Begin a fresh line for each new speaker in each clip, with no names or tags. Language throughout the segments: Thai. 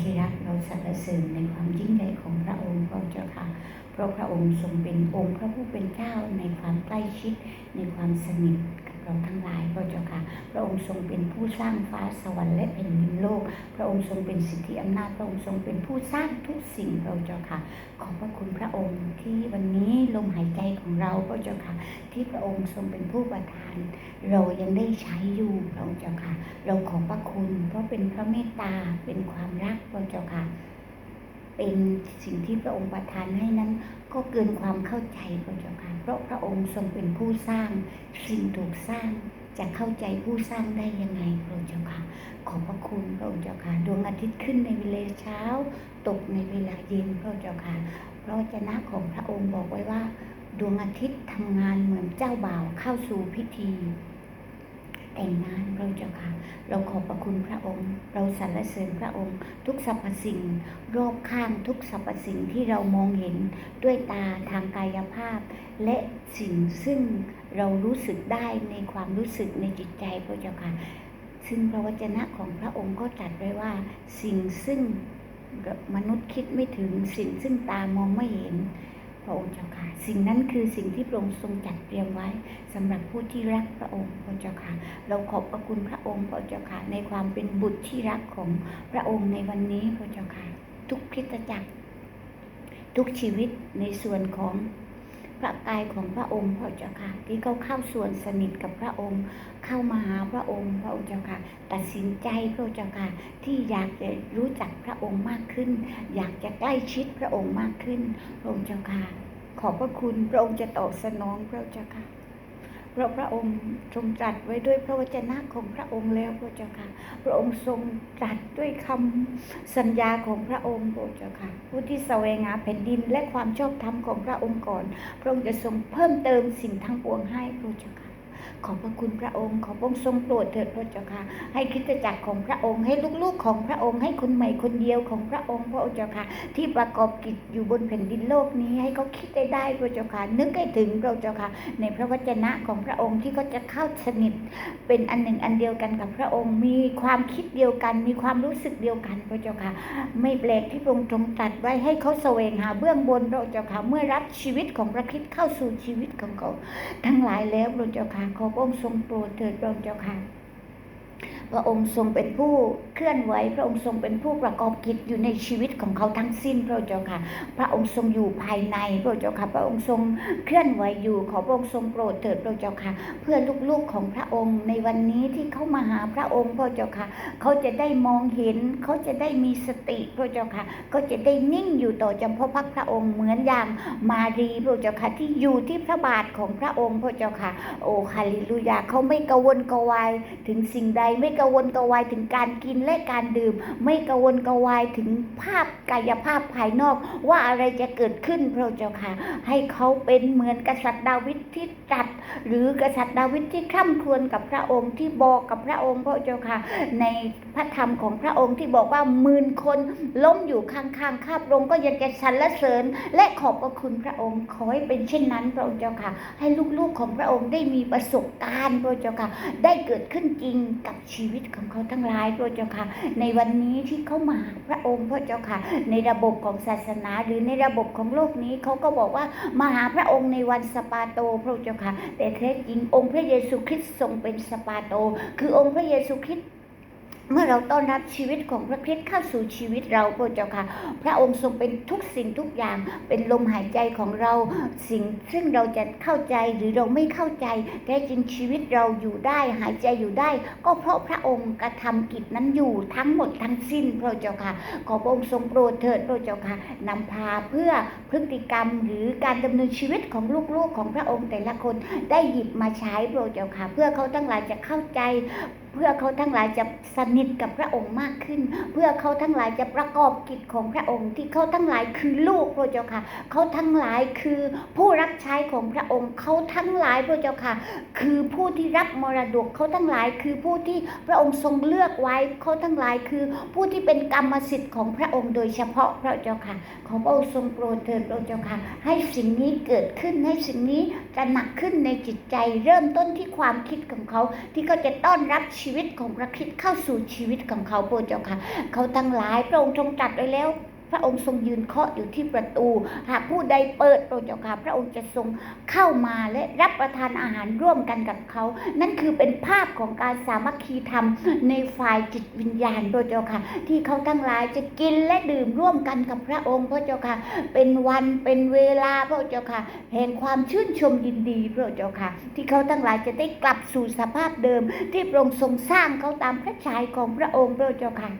ที่รักเราสรรเสริญในความยิ่งใหญ่ของพระองค์พระเจ้าค่ะ เพราะพระองค์ทรงเป็นองค์พระผู้เป็นเจ้าในความใกล้ชิดในความสนิท เราทั้งหลายพระเจ้าค่ะ พระองค์ทรงเป็นผู้สร้างฟ้าสวรรค์และแผ่นดินโลก พระองค์ทรงเป็นสิทธิอำนาจ พระองค์ทรงเป็นผู้สร้างทุกสิ่งพระเจ้าค่ะ ขอบพระคุณพระองค์ที่วันนี้ลมหายใจของเราพระเจ้าค่ะ ที่พระองค์ทรงเป็นผู้ประทาน เรายังได้ใช้อยู่พระองค์เจ้าค่ะ เราขอบพระคุณเพราะเป็นพระเมตตาเป็นความรักพระเจ้าค่ะ เป็นสิ่งที่พระองค์ประทานให้นั้น ก็เกินความเข้าใจพระเจ้าค่ะเพราะพระองค์ทรงเป็นผู้สร้าง สิ่งถูกสร้างจะเข้าใจผู้สร้างได้ยังไงพระเจ้าค่ะ ขอบพระคุณพระองค์เจ้าค่ะดวงอาทิตย์ขึ้นในเวลาเช้า ตกในเวลาเย็นพระเจ้าค่ะพระวจนะของพระองค์บอกไว้ว่า ดวงอาทิตย์ทำงานเหมือนเจ้าบ่าวเข้าสู่พิธี แต่งงานพระเจ้าค่ะ เราขอบพระคุณพระองค์ เราสรรเสริญพระองค์ ทุกสรรพสิ่ง รอบข้างทุกสรรพสิ่งที่เรามองเห็นด้วยตาทางกายภาพ และสิ่งซึ่งเรารู้สึกได้ในความรู้สึกในจิตใจพระเจ้าค่ะ ซึ่งพระวจนะของพระองค์ก็ตรัสไว้ว่าสิ่งซึ่งมนุษย์คิดไม่ถึงสิ่งซึ่งตามองไม่เห็น พระองค์เจ้าค่ะ สิ่งนั้นคือสิ่งที่พระองค์ทรงจัดเตรียมไว้สำหรับผู้ที่รักพระองค์พระเจ้าค่ะ เราขอบพระคุณพระองค์พระเจ้าค่ะ ในความเป็นบุตรที่รักของพระองค์ในวันนี้พระเจ้าค่ะ ทุกคริสตจักร ทุกชีวิตในส่วนของ ระกายของพระองค์พระเจ้าค่ะที่เขาเข้าส่วนสนิทกับพระองค์ เข้ามาหาพระองค์พระองค์เจ้าค่ะตัดสินใจพระเจ้าค่ะที่อยากจะรู้จักพระองค์มากขึ้น อยากจะใกล้ชิดพระองค์มากขึ้นพระองค์เจ้าค่ะขอบพระคุณพระองค์จะตอบสนองพระเจ้าค่ะ เพราะพระองค์ทรงตรัสไว้ด้วยพระวจนะของพระองค์แล้วพระเจ้าค่ะ พระองค์ทรงตรัสด้วยคำสัญญาของพระองค์พระเจ้าค่ะ ผู้ที่แสวงหาแผ่นดินและความชอบธรรมของพระองค์ก่อน พระองค์จะทรงเพิ่มเติมสิ่งทั้งปวงให้พระเจ้าค่ะ ขอบพระคุณพระองค์ขอพระองค์ทรงโปรดเถิดพระเจ้าค่ะ ให้คริสตจักรของพระองค์ให้ลูกๆของพระองค์ให้คนใหม่คนเดียวของพระองค์พระเจ้าค่ะ ที่ประกอบกิจอยู่บนแผ่นดินโลกนี้ให้เขาคิดได้ได้พระเจ้าค่ะนึกให้ถึงพระเจ้าค่ะ ในพระวจนะของพระองค์ที่เขาจะเข้าสนิทเป็นอันหนึ่งอันเดียวกันกับพระองค์มีความคิดเดียวกัน มีความรู้สึกเดียวกันพระเจ้าค่ะ ไม่แปลกที่พระองค์ทรงตรัสไว้ให้เขาแสวงหาเบื้องบนพระเจ้าค่ะเมื่อรับชีวิตของพระคริสต์เข้าสู่ชีวิตของเขา ทั้งหลายแล้วพระเจ้าค่ะขอพระองค์ทรงโปรดเถิดพระเจ้าค่ะ ระองค์ทรงเป็นผู้เคลื่อนไหว พระองค์ทรงเป็นผู้ประกอบกิจอยู่ในชีวิตของเขาทั้งสิ้นพระเจ้าค่ะ พระองค์ทรงอยู่ภายในพระเจ้าค่ะ พระองค์ทรงเคลื่อนไหวอยู่ขอพระองค์ทรงโปรดเถิดพระเจ้าค่ะ เพื่อลูกๆของพระองค์ในวันนี้ที่เขามาหาพระองค์พระเจ้าค่ะ เขาจะได้มองเห็น เขาจะได้มีสติพระเจ้าค่ะ ก็จะได้นิ่งอยู่ต่อจำเพาะพักพระองค์เหมือนอย่างมารีพระเจ้าค่ะที่อยู่ที่พระบาทของพระองค์พระเจ้าค่ะ โอ้ฮาเลลูยาเขาไม่กระวนกระวายถึงสิ่งใดไม่กระวนกระวายถึงการกินและการดื่ม ไม่กระวนกระวายถึงภาพกายภาพภายนอก ว่าอะไรจะเกิดขึ้นพระเจ้าค่ะ ให้เขาเป็นเหมือนกษัตริย์ดาวิดที่ตัด หรือกษัตริย์ดาวิดที่คร่ำครวญกับพระองค์ที่บอกกับพระองค์พระเจ้าค่ะ ในพระธรรมของพระองค์ที่บอกว่าหมื่นคนล้มอยู่ข้างๆข้าพระองค์ก็ยังจะสรรเสริญ และขอบพระคุณพระองค์ขอให้เป็นเช่นนั้นพระองค์เจ้าค่ะ ให้ลูกๆของพระองค์ได้มีประสบการณ์พระเจ้าค่ะ ได้เกิดขึ้นจริงกับชีวิตวิตของเขาทั้งหลายพระเจ้าค่ะ ในวันนี้ที่เขามาหาพระองค์พระเจ้าค่ะ ในระบบของศาสนาหรือในระบบของโลกนี้เขาก็บอกว่ามาหาพระองค์ในวันสปาโตพระเจ้าค่ะ แต่แท้จริงองค์พระเยซูคริสต์ทรงเป็นสปาโต คือองค์พระเยซูคริสต์ เมื่อเราต้อนรับชีวิตของพระคริสต์เข้าสู่ชีวิตเราพระเจ้าค่ะ พระองค์ทรงเป็นทุกสิ่งทุกอย่าง เป็นลมหายใจของเรา สิ่งซึ่งเราจะเข้าใจหรือเราไม่เข้าใจแท้จริงชีวิตเราอยู่ได้ หายใจอยู่ได้ ก็เพราะพระองค์กระทำกิจนั้นอยู่ทั้งหมดทั้งสิ้นพระเจ้าค่ะ ขอพระองค์ทรงโปรดเถิดพระเจ้าค่ะนำพาเพื่อพฤติกรรมหรือการดำเนินชีวิตของลูกๆของพระองค์แต่ละคนได้หยิบมาใช้พระเจ้าค่ะ เพื่อเขาทั้งหลายจะเข้าใจ เพื่อเขาทั้งหลายจะสนิทกับพระองค์มากขึ้น เพื่อเขาทั้งหลายจะประกอบกิจของพระองค์ ที่เขาทั้งหลายคือลูกพระเจ้าค่ะ เขาทั้งหลายคือผู้รับใช้ของพระองค์ เขาทั้งหลายพระเจ้าค่ะ คือผู้ที่รับมรดกเขาทั้งหลายคือผู้ที่พระองค์ทรงเลือกไว้เขาทั้งหลายคือผู้ที่เป็นกรรมสิทธิ์ของพระองค์โดยเฉพาะพระเจ้าค่ะขอพระองค์ทรงโปรดเถิดพระเจ้าค่ะ ให้สิ่งนี้เกิดขึ้นให้สิ่งนี้ตระหนักขึ้นในจิตใจ เริ่มต้นที่ความคิดของเขาที่เขาจะต้อนรับชชีวิตของพระคริสต์เข้าสู่ชีวิตของเขาโปรดเจ้าค่ะ เขาทั้งหลายพระองค์ทรงตรัดไว้แล้ว ระองค์ทรงยืนเคาะอยู่ที่ประตู หากผู้ใดเปิดพระเจ้าค่ะพระองค์จะทรงเข้ามาและรับประทานอาหารร่วมกันกับเขา นั่นคือเป็นภาพของการสามัคคีธรรมในฝ่ายจิตวิญญาณพระเจ้าค่ะ ที่เขาทั้งหลายจะกินและดื่มร่วมกันกับพระองค์พระเจ้าค่ะ เป็นวันเป็นเวลาพระเจ้าค่ะ แห่งความชื่นชมยินดีพระเจ้าค่ะ ที่เขาทั้งหลายจะได้กลับสู่สภาพเดิม ที่พระองค์ทรงสร้างเขาตามพระฉายของพระองค์พระเจ้าค่ะ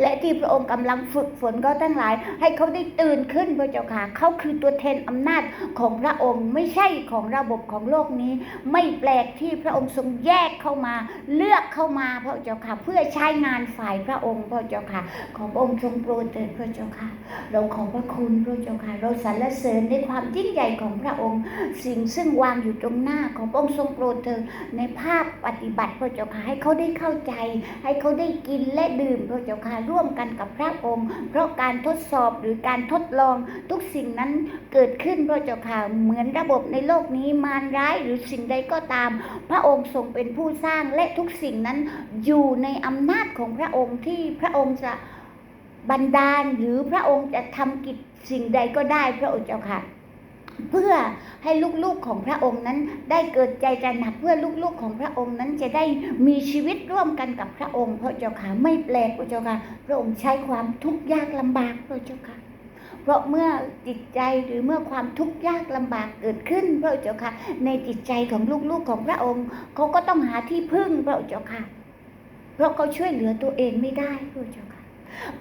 และที่พระองค์กำลังฝึกฝนเขาทั้งหลาย ให้เขาได้ตื่นขึ้นพระเจ้าค่ะเขาคือตัวแทนอำนาจของพระองค์ไม่ใช่ของระบบของโลกนี้ ไม่แปลกที่พระองค์ทรงแยกเข้ามา เลือกเข้ามาพระเจ้าค่ะ เพื่อใช้งานฝ่ายพระองค์พระเจ้าค่ะ ขอพระองค์ทรงโปรดเถิดพระเจ้าค่ะ เราขอบพระคุณพระเจ้าค่ะ เราสรรเสริญในความยิ่งใหญ่ของพระองค์ สิ่งซึ่งวางอยู่ตรงหน้าของพระองค์ทรงโปรดเถิดในภาพปฏิบัติพระเจ้าค่ะให้เขาได้เข้าใจ ให้เขาได้กินและดื่มพระเจ้าค่ะร่วมกันกับพระองค์ เพราะการทดสอบหรือการทดลองทุกสิ่งนั้นเกิดขึ้นพระเจ้าค่ะเหมือนระบบในโลกนี้มารร้ายหรือสิ่งใดก็ตาม พระองค์ทรงเป็นผู้สร้างและทุกสิ่งนั้นอยู่ในอำนาจของพระองค์ที่พระองค์จะบันดาลหรือพระองค์จะทำกิจสิ่งใดก็ได้พระองค์เจ้าค่ะ เพื่อให้ลูกๆของพระองค์นั้น ได้เกิดใจตระหนักเพื่อลูกๆของพระองค์นั้นจะได้มีชีวิตร่วมกันกับพระองค์พระเจ้าค่ะไม่แปลกพระเจ้าค่ะพระองค์ใช้ความทุกข์ยากลำบากพระเจ้าค่ะเพราะเมื่อจิตใจหรือเมื่อความทุกข์ยากลำบากเกิดขึ้นพระเจ้าค่ะ ในจิตใจของลูกๆของพระองค์เขาก็ต้องหาที่พึ่งพระเจ้าค่ะ เพราะเขาช่วยเหลือตัวเองไม่ได้พระเจ้าค่ะ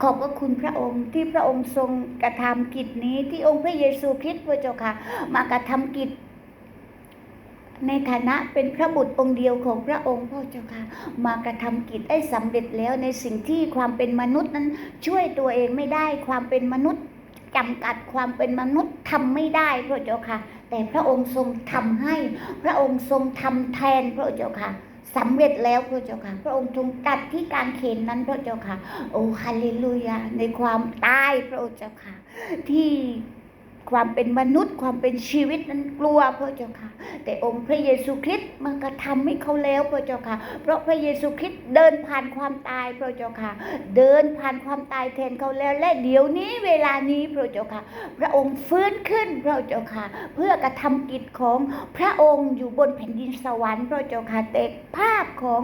ขอบพระคุณพระองค์ที่พระองค์ทรงกระทำกิจนี้ที่องค์พระเยซูคริสต์พระเจ้าค่ะ มากระทำกิจในฐานะเป็นพระบุตรองค์เดียวของพระองค์พระเจ้าค่ะ มากระทำกิจได้สำเร็จแล้วในสิ่งที่ความเป็นมนุษย์นั้นช่วยตัวเองไม่ได้ความเป็นมนุษย์จำกัดความเป็นมนุษย์ทำไม่ได้พระเจ้าค่ะ แต่พระองค์ทรงทำให้พระองค์ทรงทำแทนพระเจ้าค่ะ สำเร็จแล้วพระเจ้าค่ะ พระองค์ทรงตัดที่การเขนนั้นพระเจ้าค่ะ โอ้ฮาเลลูยาในความตายพระเจ้าค่ะ ที่ ความเป็นมนุษย์ ความเป็นชีวิตนั้นกลัวพระเจ้าค่ะ แต่องค์พระเยซูคริสต์มันกระทำให้เขาแล้วพระเจ้าค่ะ เพราะพระเยซูคริสต์เดินผ่านความตายพระเจ้าค่ะ เดินผ่านความตายแทนเขาแล้วและเดี๋ยวนี้เวลานี้พระเจ้าค่ะ พระองค์ฟื้นขึ้นพระเจ้าค่ะ เพื่อกระทำกิจของพระองค์อยู่บนแผ่นดินสวรรค์พระเจ้าค่ะแต่ภาพของ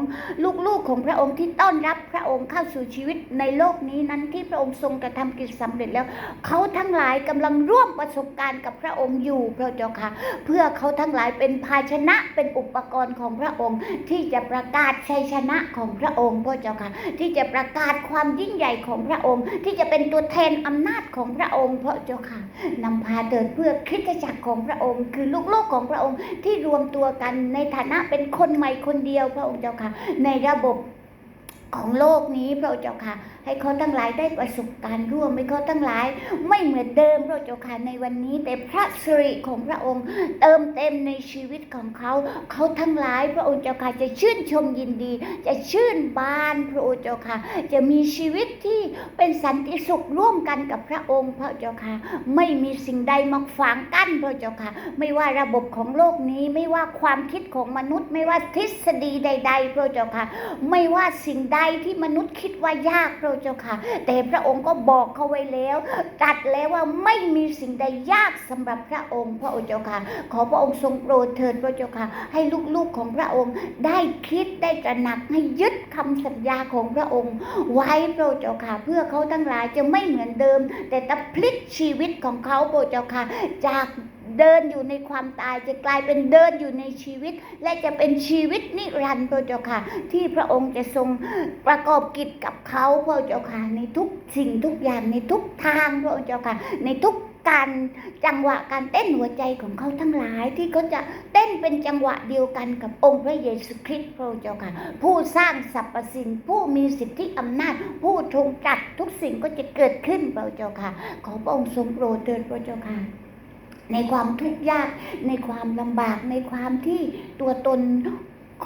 ลูกๆของพระองค์ที่ต้อนรับพระองค์เข้าสู่ชีวิตในโลกนี้นั้นที่พระองค์ทรงกระทำกิจสำเร็จแล้วเขาทั้งหลายกำลังร่วมประสบการณ์กับพระองค์อยู่พระเจ้าค่ะ เพื่อเขาทั้งหลายเป็นภาชนะเป็นอุปกรณ์ของพระองค์ ที่จะประกาศชัยชนะของพระองค์พระเจ้าค่ะ ที่จะประกาศความยิ่งใหญ่ของพระองค์ ที่จะเป็นตัวแทนอำนาจของพระองค์พระเจ้าค่ะนำพาเดินเพื่อคริสตจักรของพระองค์ คือลูกๆของพระองค์ที่รวมตัวกันในฐานะเป็นคนใหม่คนเดียวพระองค์เจ้าค่ะ ในระบบของโลกนี้พระเจ้าค่ะให้เขาทั้งหลายได้ประสบการณ์ร่วมให้เขาทั้งหลาย ไม่เหมือนเดิมพระเจ้าค่ะในวันนี้ แต่พระสิริของพระองค์เติมเต็มในชีวิตของเขาเขาทั้งหลายพระองค์เจ้าค่ะจะชื่นชมยินดี จะชื่นบานพระองค์เจ้าค่ะ จะมีชีวิตที่เป็นสันติสุขร่วมกันกับพระองค์พระเจ้าค่ะ ไม่มีสิ่งใดมาขวางกั้นพระเจ้าค่ะ ไม่ว่าระบบของโลกนี้ไม่ว่าความคิดของมนุษย์ ไม่ว่าทฤษฎีใด ๆ พระเจ้าค่ะ ไม่ว่าสิ่งใดที่มนุษย์คิดว่ายากพระเจ้าค่ะ แต่พระองค์ก็บอกเขาไว้แล้วตัดแล้วว่าไม่มีสิ่งใดยากสำหรับพระองค์พระองค์เจ้าค่ะ ขอพระองค์ทรงโปรดเถิดพระเจ้าค่ะ ให้ลูกๆของพระองค์ได้คิดได้ตระหนักให้ยึดคำสัญญาของพระองค์ ไว้พระเจ้าค่ะ เพื่อเขาทั้งหลายจะไม่เหมือนเดิม แต่จะพลิกชีวิตของเขาพระเจ้าค่ะจาก เดินอยู่ในความตายจะกลายเป็นเดินอยู่ในชีวิต และจะเป็นชีวิตนิรันดร์พระเจ้าค่ะ ที่พระองค์จะทรงประกอบกิจกับเขาพระเจ้าค่ะในทุกสิ่งทุกอย่างในทุกทางพระเจ้าค่ะ ในทุกการจังหวะการเต้นหัวใจของเขาทั้งหลายที่เขาจะเต้นเป็นจังหวะเดียวกันกับองค์พระเยซูคริสต์พระเจ้าค่ะ ผู้สร้างสรรพสิ่งผู้มีสิทธิอำนาจ ผู้ทรงจัดทุกสิ่งก็จะเกิดขึ้นพระเจ้าค่ะ ขอพระองค์ทรงโปรดเถิดพระเจ้าค่ะ ในความทุกข์ยาก ในความลำบากในความที่ตัวตน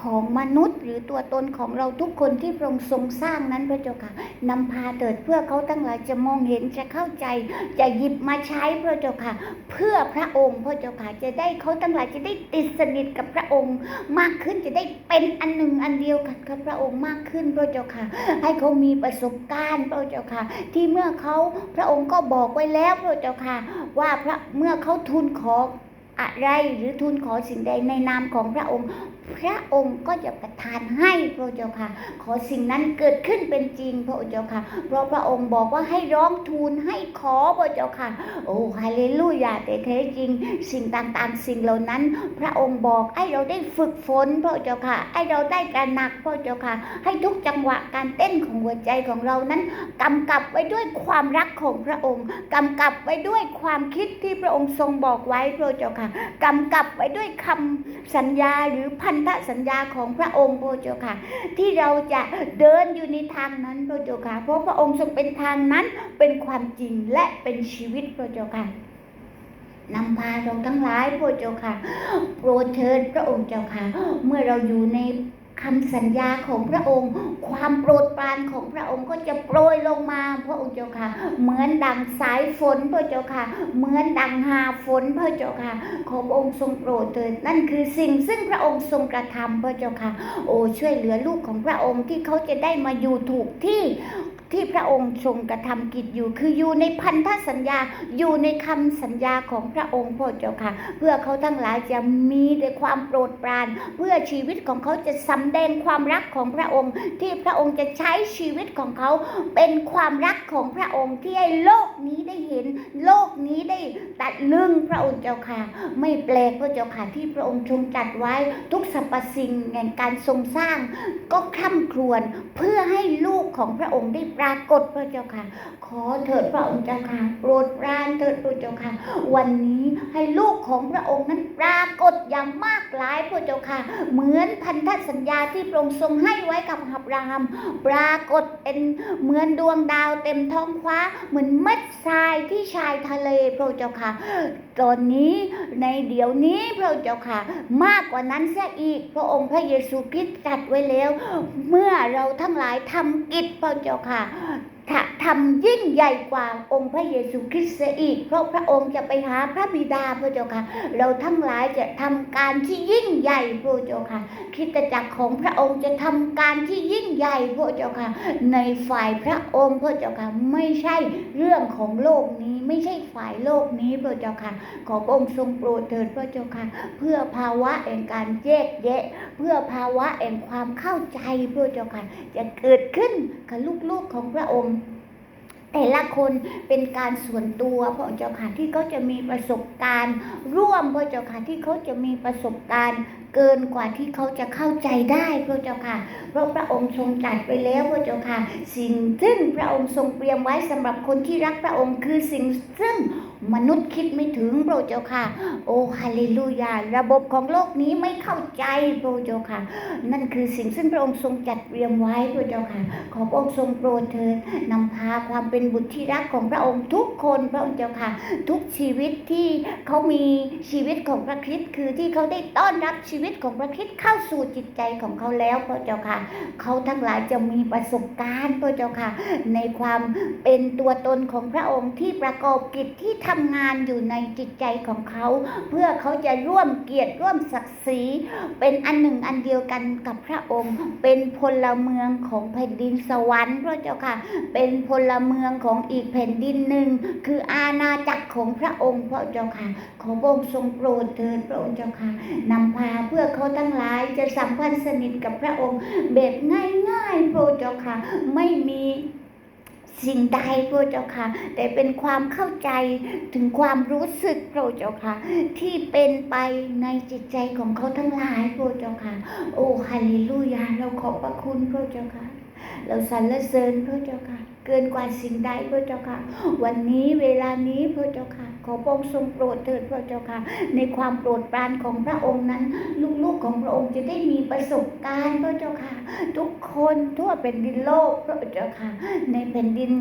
ของมนุษย์หรือตัวตนของเราทุกคนที่พระองค์ทรงสร้างนั้นพระเจ้าค่ะนำพาเถิดเพื่อเขาทั้งหลายจะมองเห็นจะเข้าใจ จะหยิบมาใช้พระเจ้าค่ะ เพื่อพระองค์พระเจ้าค่ะจะได้เขาทั้งหลายจะได้ติดสนิทกับพระองค์ มากขึ้นจะได้เป็นอันหนึ่งอันเดียวกันกับพระองค์มากขึ้นพระเจ้าค่ะ ให้เขามีประสบการณ์พระเจ้าค่ะ ที่เมื่อเขาพระองค์ก็บอกไว้แล้วพระเจ้าค่ะ ว่าพระเมื่อเขาทูลขออะไรหรือทูลขอสิ่งใดในนามของพระองค์ พระองค์ก็จะประทานให้พระเจ้าค่ะ ขอสิ่งนั้นเกิดขึ้นเป็นจริงพระเจ้าค่ะ เพราะพระองค์บอกว่าให้ร้องทูลให้ขอพระเจ้าค่ะ โอ้ฮาเลลูยาแต่แท้จริง สิ่งต่างๆ สิ่งเหล่านั้น พระองค์บอกให้เราได้ฝึกฝนพระเจ้าค่ะให้เราได้การหนักพระเจ้าค่ะ ให้ทุกจังหวะการเต้นของหัวใจของเรานั้นกำกับไว้ด้วยความรักของพระองค์กำกับไว้ด้วยความคิดที่พระองค์ทรงบอกไว้พระเจ้าค่ะกำกับไว้ด้วยคำสัญญาหรือพันธสัญญาของพระองค์พระเจ้าค่ะ ที่เราจะเดินอยู่ในทางนั้นพระเจ้าค่ะ เพราะพระองค์ทรงเป็นทางนั้นเป็นความจริงและเป็นชีวิตพระเจ้าค่ะนำพาเราทั้งหลายพระเจ้าค่ะ โปรดเชิญพระองค์เจ้าค่ะ เมื่อเราอยู่ใน คำสัญญาของพระองค์ ความโปรดปรานของพระองค์ก็จะโปรยลงมาพระองค์เจ้าค่ะ เหมือนดังสายฝนพระเจ้าค่ะ เหมือนดังหาฝนพระเจ้าค่ะ ขอพระองค์ทรงโปรดเถิดนั่นคือสิ่งซึ่งพระองค์ทรงกระทำพระเจ้าค่ะ โอ้ช่วยเหลือลูกของพระองค์ที่เขาจะได้มาอยู่ถูกที่ ที่พระองค์ทรงกระทำกิจอยู่ คืออยู่ในพันธสัญญาอยู่ในคำสัญญาของพระองค์พระเจ้าค่ะ เพื่อเขาทั้งหลายจะมีแต่ความโปรดปราน เพื่อชีวิตของเขาจะสำแดงความรักของพระองค์ ที่พระองค์จะใช้ชีวิตของเขาเป็นความรักของพระองค์ที่ให้โลกนี้ได้เห็น โลกนี้ได้ตัดลึงพระองค์เจ้าค่ะ ไม่แปลกพระเจ้าค่ะที่พระองค์ทรงจัดไว้ทุกสรรพสิ่งแห่งการทรงสร้าง ก็คร่ำครวญเพื่อให้ลูกของพระองค์ได้ปรากฏพระเจ้าค่ะ ขอเถิดพระองค์เจ้าค่ะโปรดปรานเถิดพระเจ้าค่ะ วันนี้ให้ลูกของพระองค์นั้นปรากฏอย่างมากหลายพระเจ้าค่ะ เหมือนพันธสัญญาที่พระองค์ทรงให้ไว้กับอับราฮัม ปรากฏเป็นเหมือนดวงดาวเต็มท้องฟ้า เหมือนเม็ดทรายที่ชายทะเลพระเจ้าค่ะ ตอนนี้ในเดี๋ยวนี้พระเจ้าค่ะ มากกว่านั้นเสียอีกพระองค์พระเยซูคริสต์จัดไว้แล้ว เมื่อเราทั้งหลายทำกิจพระเจ้าค่ะ ทำยิ่งใหญ่กว่าองค์พระเยซูคริสต์อีก เพราะพระองค์จะไปหาพระบิดาพระเจ้าค่ะ เราทั้งหลายจะทำการที่ยิ่งใหญ่พระเจ้าค่ะคริสตจักรของพระองค์จะทำการที่ยิ่งใหญ่พระเจ้าค่ะ ในฝ่ายพระองค์พระเจ้าค่ะไม่ใช่เรื่องของโลกนี้ไม่ใช่ฝ่ายโลกนี้พระเจ้าค่ะ ขอพระองค์ทรงโปรดเถิดพระเจ้าค่ะ เพื่อภาวะแห่งการแยกแยะ เพื่อภาวะแห่งความเข้าใจพระเจ้าค่ะจะเกิดขึ้นกับลูกๆของพระองค์ แต่ละคนเป็นการส่วนตัวพระเจ้าค่ะที่เขาจะมีประสบการณ์ ร่วมพระเจ้าค่ะที่เขาจะมีประสบการณ์ เกินกว่าที่เขาจะเข้าใจได้พระเจ้าค่ะเพราะพระองค์ทรงจัดไปแล้วพระเจ้าค่ะ สิ่งซึ่งพระองค์ทรงเตรียมไว้สำหรับคนที่รักพระองค์คือสิ่งซึ่ง มนุษย์คิดไม่ถึงพรเจ้าค่ะ โอ้ฮาเลลูยา ระบบของโลกนี้ไม่เข้าใจพรเจ้าค่ะ นั่นคือสิ่งซึ่งพระองค์ทรงจัดเตรียมไว้พรเจ้าค่ะ ขอพระองค์ทรงโปรดเถิดนำพาความเป็นบุตรที่รักของพระองค์ทุกคนพระองค์เจ้าค่ะ ทุกชีวิตที่เขามีชีวิตของพระคริสต์คือที่เขาได้ต้อนรับชีวิตของพระคริสต์เข้าสู่จิตใจของเขาแล้วพระเจ้าค่ะ เขาทั้งหลายจะมีประสบการณ์พระเจ้าค่ะ ในความเป็นตัวตนของพระองค์ที่ประกอบกิจที่ทำงานอยู่ในจิตใจของเขา เพื่อเขาจะร่วมเกียรติร่วมศักดิ์ศรีเป็นอันหนึ่งอันเดียวกันกับพระองค์ เป็นพลเมืองของแผ่นดินสวรรค์พระเจ้าค่ะ เป็นพลเมืองของอีกแผ่นดินหนึ่ง คืออาณาจักรของพระองค์พระเจ้าค่ะ ขอพระองค์ทรงโปรดเถิดพระองค์เจ้าค่ะนำพาเพื่อเขาทั้งหลายจะสัมพันธ์สนิทกับพระองค์แบบง่ายๆพระเจ้าค่ะ ไม่มี สิ่งใดพระเจ้าค่ะ แต่เป็นความเข้าใจถึงความรู้สึกพระเจ้าค่ะ ที่เป็นไปในจิตใจของเขาทั้งหลายพระเจ้าค่ะ โอ้ฮาเลลูยาเราขอบพระคุณพระเจ้าค่ะ เราสรรเสริญพระเจ้าค่ะ เกินกว่าสิ่งใดพระเจ้าค่ะ วันนี้เวลานี้พระเจ้าค่ะ ขอพระองค์ทรงโปรดเถิดพระเจ้าค่ะ ในความโปรดปรานของพระองค์นั้น ลูกๆของพระองค์จะได้มีประสบการณ์พระเจ้าค่ะ ทุกคนทั่วแผ่นดินโลกพระเจ้าค่ะ ในแผ่นดิน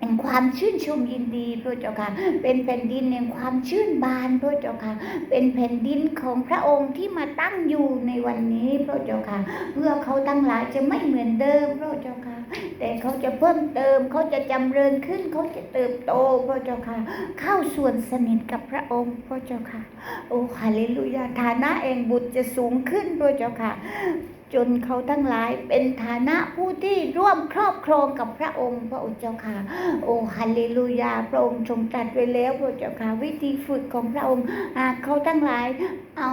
แห่งความชื่นชมยินดีพระเจ้าค่ะ เป็นแผ่นดินแห่งความชื่นบานพระเจ้าค่ะ เป็นแผ่นดินของพระองค์ที่มาตั้งอยู่ในวันนี้พระเจ้าค่ะ เพื่อเขาทั้งหลายจะไม่เหมือนเดิมพระเจ้าค่ะ แต่เขาจะเพิ่มเติมเขาจะจำเริญขึ้นเขาจะเติบโตพระเจ้าค่ะ เข้าส่วนสนิทกับพระองค์พระเจ้าค่ะ โอ้ฮาเลลูยาฐานะแห่งบุตรจะสูงขึ้นพระเจ้าค่ะ จนเขาทั้งหลายเป็นฐานะผู้ที่ร่วมครอบครองกับพระองค์พระองค์เจ้าค่ะ โอ้ฮาเลลูยาพระองค์ทรงตรัสไว้แล้วพระเจ้าค่ะ วิธีฝึกของพระองค์เขาทั้งหลายเอา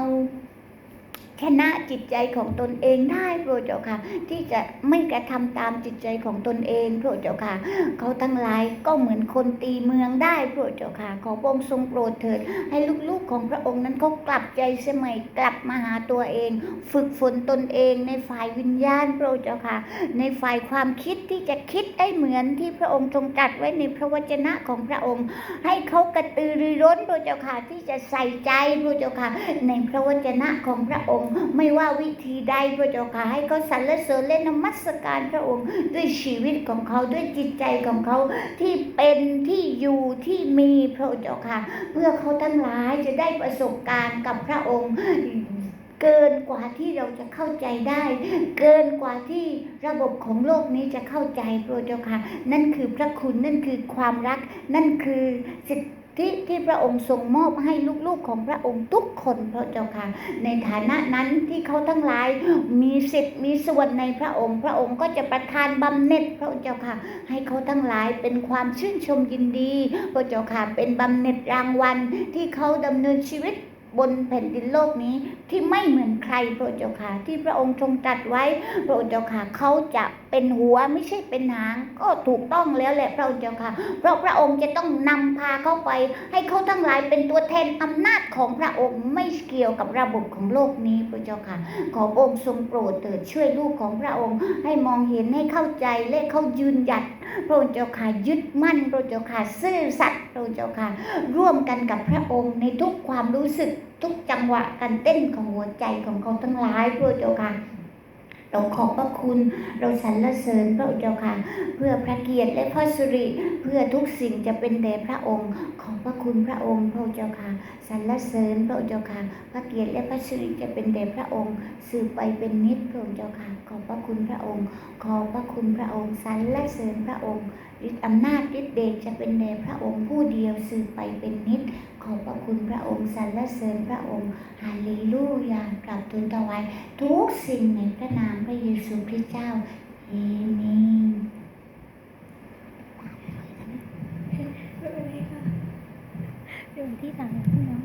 ชนะจิตใจของตนเองได้พระเจ้าค่ะ ที่จะไม่กระทำตามจิตใจของตนเองพระเจ้าค่ะ เขาทั้งหลายก็เหมือนคนตีเมืองได้พระเจ้าค่ะ ขอพระองค์ทรงโปรดเถิด ให้ลูกๆของพระองค์นั้นเขากลับใจสมัยกลับมาหาตัวเอง ฝึกฝนตนเองในฝ่ายวิญญาณพระเจ้าค่ะ ในฝ่ายความคิดที่จะคิดให้เหมือนที่พระองค์ทรงตรัสไว้ในพระวจนะของพระองค์ ให้เขากระตือรือร้นพระเจ้าค่ะที่จะใส่ใจพระเจ้าค่ะ ในพระวจนะของพระองค์ไม่ว่าวิธีใดพระเจ้าค่ะให้เขาสรรเสริญและนมัสการพระองค์ด้วยชีวิตของเขาด้วยจิตใจของเขาที่เป็นที่อยู่ที่มีพระเจ้าค่ะ เพื่อเขาทั้งหลายจะได้ประสบการณ์กับพระองค์เกินกว่าที่เราจะเข้าใจได้ เกินกว่าที่ระบบของโลกนี้จะเข้าใจพระเจ้าค่ะ นั่นคือพระคุณนั่นคือความรัก นั่นคือสิทธิ ที่ที่พระองค์ทรงมอบให้ลูกๆของพระองค์ทุกคนพระเจ้าค่ะ ในฐานะนั้นที่เขาทั้งหลายมีสิทธิ์มีส่วนในพระองค์ พระองค์ก็จะประทานบำเหน็จพระเจ้าค่ะ ให้เขาทั้งหลายเป็นความชื่นชมยินดี พระเจ้าค่ะเป็นบำเหน็จรางวัลที่เขาดำเนินชีวิตบนแผ่นดินโลกนี้ที่ไม่เหมือนใครพระเจ้าค่ะที่พระองค์ทรงตรัสไว้พระเจ้าค่ะเขาจะ เป็นหัวไม่ใช่เป็นหาง ก็ถูกต้องแล้วแหละพระองค์เจ้าค่ะ เพราะพระองค์จะต้องนำพาเขาไป ให้เขาทั้งหลายเป็นตัวแทนอำนาจของพระองค์ไม่เกี่ยวกับระบบของโลกนี้พระเจ้าค่ะ ขอองค์ทรงโปรดเถิดช่วยลูกของพระองค์ ให้มองเห็นให้เข้าใจและเขายืนหยัดพระองค์เจ้าค่ะยึดมั่นพระเจ้าค่ะซื่อสัตย์พระเจ้าค่ะ ร่วมกันกับพระองค์ในทุกความรู้สึกทุกจังหวะการเต้นของหัวใจของเขาทั้งหลายพระเจ้าค่ะ เราขอบพระคุณ เราสรรเสริญพระเจ้าค่ะ เพื่อพระเกียรติและพระสิริเพื่อทุกสิ่งจะเป็นแด่พระองค์ ขอบพระคุณพระองค์พระเจ้าค่ะสรรเสริญพระเจ้าค่ะ พระเกียรติและพระสิริจะเป็นแด่พระองค์ สืบไปเป็นนิจพระเจ้าค่ะ ขอบพระคุณพระองค์ ขอบพระคุณพระองค์สรรเสริญพระองค์ฤทธิอำนาจฤทธิเดชจะเป็นแด่พระองค์ผู้เดียวสืบไปเป็นนิจ ขอบพระคุณพระองค์สรรเสริญพระองค์ฮาเลลูยากลับทูลถวายทุกสิ่งในพระนามพระเยซูคริสต์เจ้าเอเมน
ที่ต่างพี่น้อง